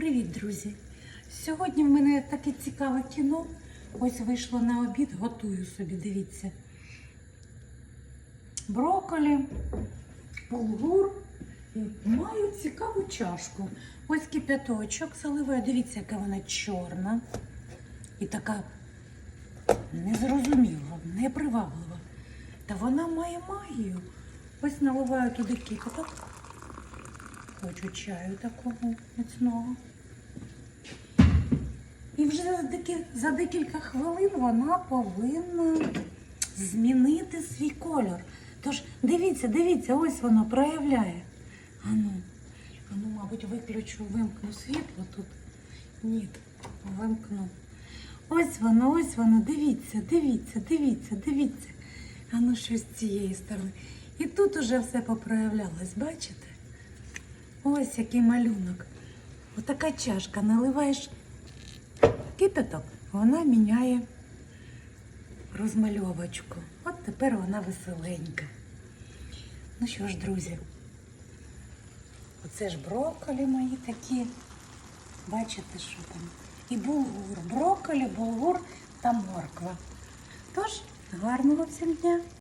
Привіт, друзі! Сьогодні в мене таке цікаве кіно. Ось вийшло на обід, готую собі, дивіться. Брокколі, булгур і маю цікаву чашку. Ось кипяточок заливаю. Дивіться, яка вона чорна і така незрозуміла, неприваблива. Та вона має магію. Ось наливаю туди кипяток. Хочу чаю такого міцного. І вже за, декілька хвилин вона повинна змінити свій кольор. Тож дивіться, дивіться, ось воно проявляє. Ану, ану, мабуть, виключу, вимкну світло тут. Ні, вимкну. Ось воно, ось воно, дивіться, дивіться, дивіться, дивіться. Ану, що з цієї сторони. І тут уже все попроявлялось, бачите? Ось який малюнок. Отака чашка, наливаєш кипяток, вона міняє розмальовочку. От тепер вона веселенька. Ну що ж, друзі, оце ж брокколі мої такі. Бачите, що там? І булгур. Брокколі, булгур та морква. Тож, гарного всім дня!